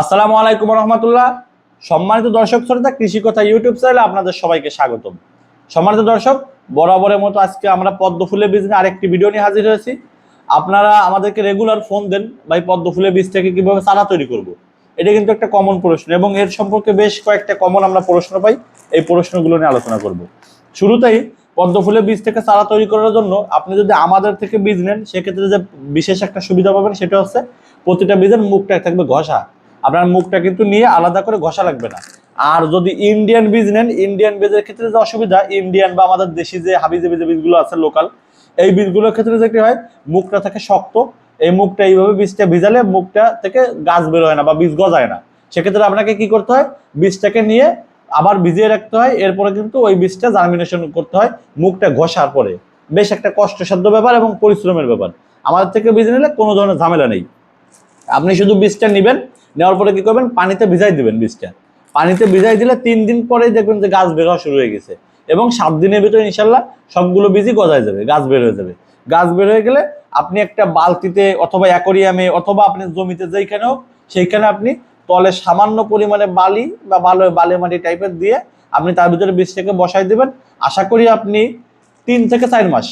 আসসালামু আলাইকুম রহমতুল্লাহ। সম্মানিত দর্শক শ্রোতা কৃষি কথা ইউটিউব চ্যানেলে আপনাদের সবাইকে স্বাগতম। সম্মানিত দর্শক, বরাবরের মতো আজকে আমরা পদ্ম ফুলের বীজ নিয়ে আরেকটি ভিডিও নিয়ে হাজির হয়েছি। আপনারা আমাদেরকে রেগুলার ফোন দেন, ভাই, পদ্ম ফুলের বীজ থেকে কীভাবে চারা তৈরি করব। এটা কিন্তু একটা কমন প্রশ্ন এবং এর সম্পর্কে বেশ কয়েকটা কমন আমরা প্রশ্ন পাই। এই প্রশ্নগুলো নিয়ে আলোচনা করব। শুরুতেই পদ্ম ফুলের বীজ থেকে চারা তৈরি করার জন্য আপনি যদি আমাদের থেকে বীজ নেন, সেক্ষেত্রে যে বিশেষ একটা সুবিধা পাবেন সেটা হচ্ছে প্রতিটা বীজের মুখটা থাকবে ঘষা। আপনার মুখটা কিন্তু নিয়ে আলাদা করে ঘষা লাগবে না। আর যদি ইন্ডিয়ান বীজ নেন ইন্ডিয়ান বীজের ক্ষেত্রে যে অসুবিধা ইন্ডিয়ান বা আমাদের দেশি যে হাবিজে বীজের বীজগুলো আছে লোকাল এই বীজগুলোর ক্ষেত্রে যে কি হয়, মুখটা থাকে শক্ত। এই মুখটা এইভাবে বীজটা ভিজালে মুখটা থেকে গাছ বের হয় না বা বীজ গজায় না। সেক্ষেত্রে আপনাকে কি করতে হয়, বীজটাকে নিয়ে আবার ভিজিয়ে রাখতে হয়। এরপরে কিন্তু ওই বীজটা জার্মিনেশন করতে হয় মুখটা ঘষার পরে। বেশ একটা কষ্টসাধ্য ব্যাপার এবং পরিশ্রমের ব্যাপার। আমাদের থেকে বীজ নিলে কোনো ধরনের ঝামেলা নেই। আপনি শুধু বীজটা নেবেন নেওয়ার পরে কি করবেন? পানিতে ভিজাই দিবেন বীজটা। পানিতে ভিজাই দিলে তিন দিন পরেই দেখবেন যে গাছ বের হওয়া শুরু হয়ে গেছে। এবং সাত দিনের ভিতরে ইনশাল্লাহ সবগুলো বীজই গজায় যাবে, গাছ বের হয়ে যাবে। গাছ বের হয়ে গেলে আপনি একটা বালতিতে অথবা অ্যাকোরিয়ামে অথবা আপনি জমিতে যেইখানে হোক, সেইখানে আপনি তলে সামান্য পরিমাণে বালি বা ভালো বালি মাটি টাইপের দিয়ে আপনি তার ভিতরে বীজটাকে বসাই দেবেন। আশা করি আপনি তিন থেকে চার মাস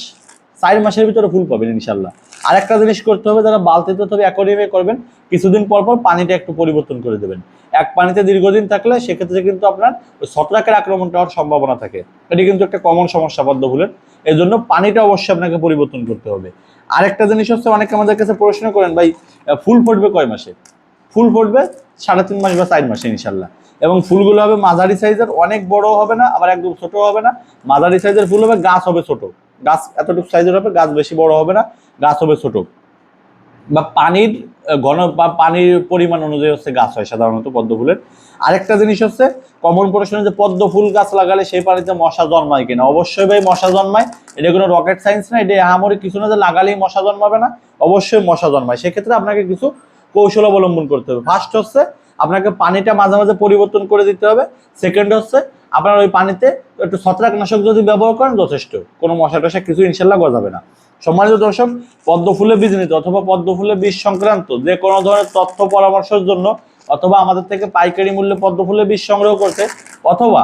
চার মাসের ভিতরে ফুল পাবেন ইনশাল্লাহ আর একটা জিনিস করতে হবে, যারা বালতিতে অথবা অ্যাকোরিয়ামে করবেন, কিছুদিন পর পর পানিটা একটু পরিবর্তন করে দেবেন। এক পানিতে দীর্ঘদিন থাকলে সেক্ষেত্রে কিন্তু আপনার ওই ছত্রাকের আক্রমণটা হওয়ার সম্ভাবনা থাকে। এটি কিন্তু একটা কমন সমস্যা পদ্ম ফুলের এই জন্য পানিটা অবশ্যই আপনাকে পরিবর্তন করতে হবে। আরেকটা জিনিস হচ্ছে, অনেকে আমাদের কাছে প্রশ্ন করেন, ভাই ফুল ফুটবে কয় মাসে? ফুল ফুটবে সাড়ে তিন মাস বা চার মাসে ইনশাল্লাহ এবং ফুলগুলো হবে মাঝারি সাইজের অনেক বড় হবে না, আবার একদম ছোট হবে না। মাঝারি সাইজের ফুল হবে, গাছ হবে ছোট। গাছ এতটুকু সাইজের হবে, গাছ বেশি বড় হবে না, গাছ হবে ছোট। বা পানির ঘন বা পানির পরিমাণ অনুযায়ী হচ্ছে গাছ হয় সাধারণত পদ্ম ফুলের। আরেকটা জিনিস হচ্ছে কমন প্রশ্ন যে পদ্ম ফুল গাছ লাগালে সেই পানিতে মশা জন্মায় কিনা? অবশ্যই ভাই মশা জন্মায়। এটা কোনো রকেট সায়েন্স না, এটা আহামরি কিছু না যে লাগালেই মশা জন্মাবে না। অবশ্যই মশা জন্মায়। সেক্ষেত্রে আপনাকে কিছু কৌশল অবলম্বন করতে হবে। ফার্স্ট হচ্ছে, আপনাকে পানিটা মাঝে মাঝে পরিবর্তন করে দিতে হবে। সেকেন্ড হচ্ছে, আপনার ওই পানিতে একটু ছত্রাকনাশক যদি ব্যবহার করেন, যথেষ্ট। কোনো মশা টশা কিছু ইনশাল্লাহ গজাবে না। সম্মানিত দর্শক, পদ্ম ফুলের বীজ নিতে অথবা পদ্ম ফুলের বীজ সংক্রান্ত যে কোনো ধরনের তথ্য পরামর্শের জন্য অথবা আমাদের থেকে পাইকারি মূল্যে পদ্ম ফুলের বীজ সংগ্রহ করতে অথবা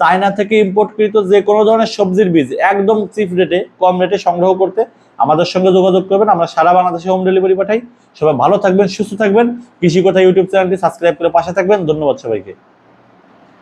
চায়না থেকে ইম্পোর্টকৃত যে কোনো ধরনের সবজির বীজ একদম চিপ রেটে কম রেটে সংগ্রহ করতে আমাদের সঙ্গে যোগাযোগ করবেন। আমরা সারা বাংলাদেশে হোম ডেলিভারি পাঠাই। সবাই ভালো থাকবেন, সুস্থ থাকবেন। কৃষি কথা ইউটিউব চ্যানেলটি সাবস্ক্রাইব করে পাশে থাকবেন। ধন্যবাদ সবাইকে।